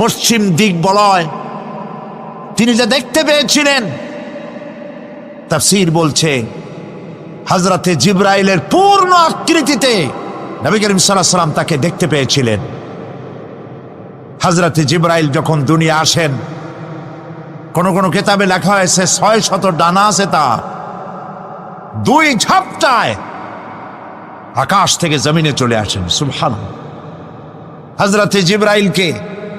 পশ্চিম দিক বলয়। তিনি যা দেখতে পেয়েছিলেন, তাফসীর বলছে হজরতে জিব্রাইলের পূর্ণ আকৃতিতে নবী করিম সাল্লাম তাকে দেখতে পেয়েছিলেন। হজরতে জিব্রাইল যখন দুনিয়া আসেন, কোন কোন কেতাবে লেখা হয়েছে, ছয় শত ডানা আছে তা। দুই ঝাপটায় আকাশ থেকে জমিনে চলে আসেন সুবহান হজরতে জিব্রাইলকে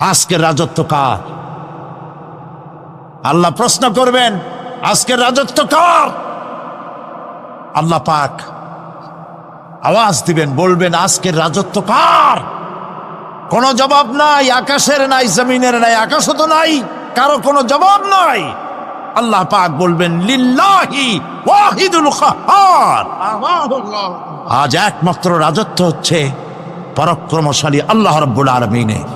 আজকের রাজত্ব কার? আল্লাহ প্রশ্ন করবেন, আজকের রাজত্ব কার? আল্লাহ পাক আওয়াজ দিবেন, বলবেন, আজকের রাজত্ব কার? কোনো জবাব নাই, আকাশের নাই, জমিনের নাই, আকাশও তো নাই, কারও কোনো জবাব নাই। আল্লাহ পাক বলবেন আজ একমাত্র রাজত্ব হচ্ছে পরাক্রমশালী আল্লাহ রাব্বুল আলামিনের।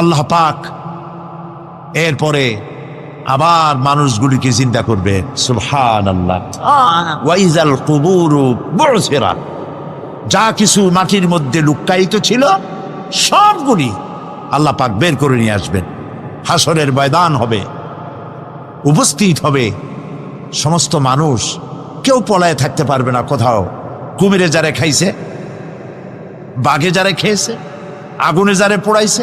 আল্লাহ পাক এরপরে আবার মানুষগুলিকে চিন্তা করবে। সুবহান আল্লাহ ওয়াইজাল কুবুরু বুরসিরা যা কিছু মাটির মধ্যে লুক্কায়িত ছিল সবগুলি আল্লাহ পাক বের করে নিয়ে আসবেন। হাসরের ময়দান হবে উপস্থিত হবে সমস্ত মানুষ। কেউ পলায় থাকতে পারবে না কোথাও। কুমিরে যারে খাইছে বাঘে যারে খেয়েছে আগুনে যারে পোড়াইছে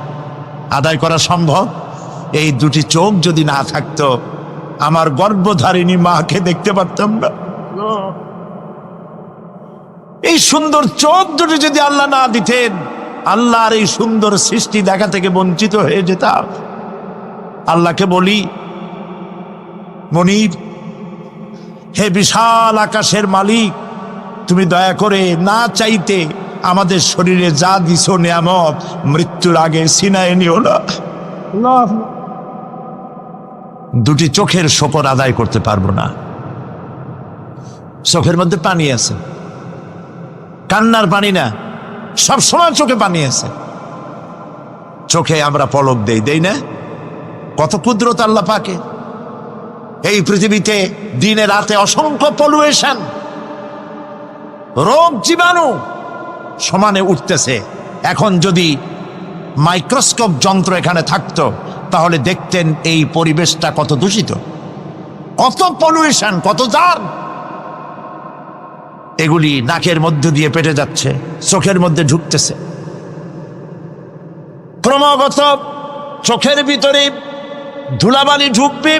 আদায় করা সম্ভব? এই দুটি চোখ যদি না থাকতো, আমার গর্ভধারিণী মাকে দেখতে পারতাম না। এই সুন্দর চোখ দুটি যদি আল্লাহ না দিতেন, আল্লাহর এই সুন্দর সৃষ্টি দেখা থেকে বঞ্চিত হয়ে যেতাম। আল্লাহকে বলি, মনির, হে বিশাল আকাশের মালিক, তুমি দয়া করে না চাইতে আমাদের শরীরে যা দিছ নিয়ামত মৃত্যুর আগে সিনায় নিও না। দুটি চোখের শকর আদায় করতে পারব না। চোখের মধ্যে পানি আছে। কান্নার পানি না সব সময় চোখে পানি আছে। চোখে আমরা পলক দেই দেই না? কত ক্ষুদ্রত আল্লাহ পাকে। এই পৃথিবীতে দিনে রাতে অসংখ্য পলুয়েশন। রোগ জীবাণু। সমানে উঠতেছে। এখন যদি মাইক্রোস্কোপ যন্ত্র এখানে থাকতো, তাহলে দেখতেন এই পরিবেশটা কত দূষিত। কত পলিউশন, কত জার। এগুলি নাকের মধ্য দিয়ে পেটে যাচ্ছে, চোখের মধ্যে ঢুকতেছে। ক্রমাগত চোখের ভিতরে ধুলাবালি ঢুকবে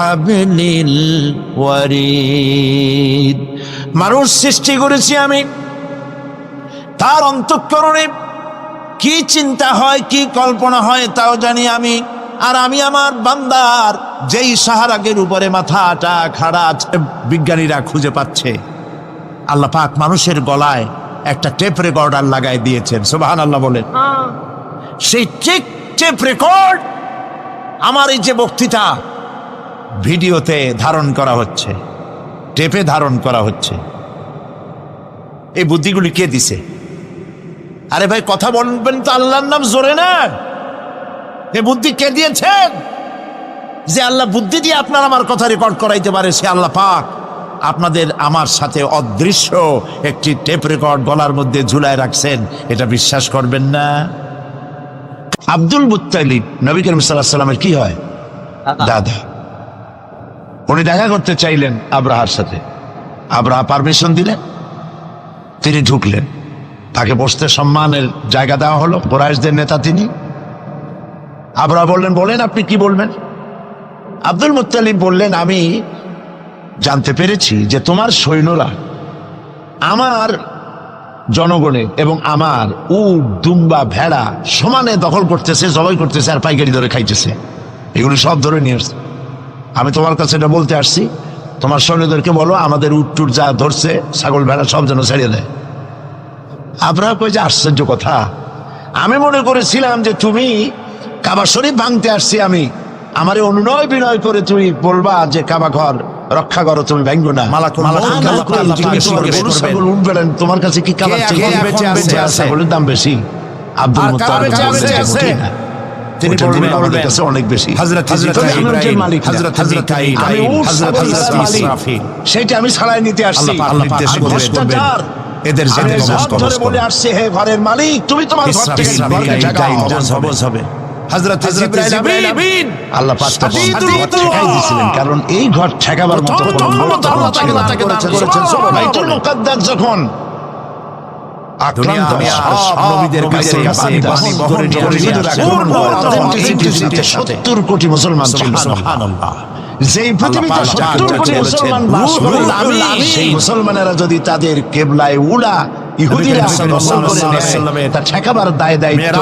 হাবলিল ওয়ারিদ মানুষ সৃষ্টি করেছি আমি। তার অন্তঃকরণে কি চিন্তা হয় কি কল্পনা হয় তাও জানি আমি। আর আমি আমার বান্দার যেই সাহারাগের উপরে মাথাটা খাড়া আছে বিজ্ঞানীরা খুঁজে পাচ্ছে। আল্লাহ পাক মানুষের গলায় একটা টেপ রেকর্ডার লাগাই দিয়েছেন। সুবাহান আল্লাহ বলেন সেই ঠিক টেপ রেকর্ড আমার এই যে বক্তৃতা ভিডিওতে ধারণ করা হচ্ছে। টেপে ধারণ করা হচ্ছে। এই বুদ্ধিগুলি কে দিছে? আরে ভাই কথা বলবেন তো আল্লাহর নাম জোরে না। এ বুদ্ধি কে দিয়েছেন? যে আল্লাহ বুদ্ধি দিয়ে আপনার আমার কথা রেকর্ড করাইতে পারে সে আল্লাহ পাক। আপনাদের আমার সাথে অদৃশ্য একটি টেপ রেকর্ড গলার মধ্যে ঝুলায় রাখছেন এটা বিশ্বাস করবেন না। আব্দুল মুত্তালিব নবী করিম সাল্লাহ সাল্লামের কি হয়? দাদা। উনি দেখা করতে চাইলেন আব্রাহার সাথে। আব্রাহা পারমিশন দিলেন। তিনি ঢুকলেন। তাকে বসতে সম্মানের জায়গা দেওয়া হলো কোরআশদের নেতা তিনি। আব্রাহা বললেন, বলেন আপনি কি বলবেন? আব্দুল মুত্তালিব বললেন, আমি জানতে পেরেছি যে তোমার সৈন্যরা আমার জনগণের এবং আমার উট, দুম্বা, ভেড়া সমানে দখল করতেছে, জবাই করতেছে আর পাইকারি ধরে খাইতেছে। এগুলো সব ধরে নিয়ে আসছে। আমি তোমার কাছে এটা বলতে আসছি। তোমার সৈন্যদেরকে বলো আমাদের উট টুট যা ধরছে ছাগল ভেড়া সব যেন ছেড়ে দেয়। আপনারা কই যে আশ্চর্য কথা। আমি মনে করেছিলাম যে তুমি কাবা শরীফ ভাঙতে আসছি আমি। আমার অনুনয় বিনয় করে তুমি বলবা যে কাবা ঘর রক্ষা করো তুমি ভাঙ্গ না। তোমার কাছে কি কাবার দাম বেশি। আব্দুল তিনি বলবেন আমাদের কাছে অনেক বেশি। হযরত হযরত আমি উটের মালিক হযরত হযরত মিকাইল, আমি উট হযরত হযরত মালিক। আমি ছাড়াই নিতে আসছি। আল্লাহ নির্দেশ ভ্রষ্টাচার, এদের। বলে আসছি হে ঘরের মালিক তুমি তোমার ঘর থেকে হবে। হযরত আমিন আল্লাহ ঠেকাই দিয়েছিলেন। কারণ এই ঘর ঠেকাবার মতো কোনো করেছেন, যখন আক্রান্ত দুনিয়া সব নবীদের কাছে বাণী বাণী বহন করে নিয়ে করে নিয়ে নিজেরা রাখেন। গ্রহণ করে, পূর্ণ তখন authenticity পৃথিবীতে র সাথে। 70 কোটি মুসলমান ছিল যেই পৃথিবীতে সত্তর কোটি মুসলমান বাস। সেই মুসলমানেরা যদি তাদের কেবলায় উড়া ইহুদিরা ঠেকাবার দায় দায়িত্ব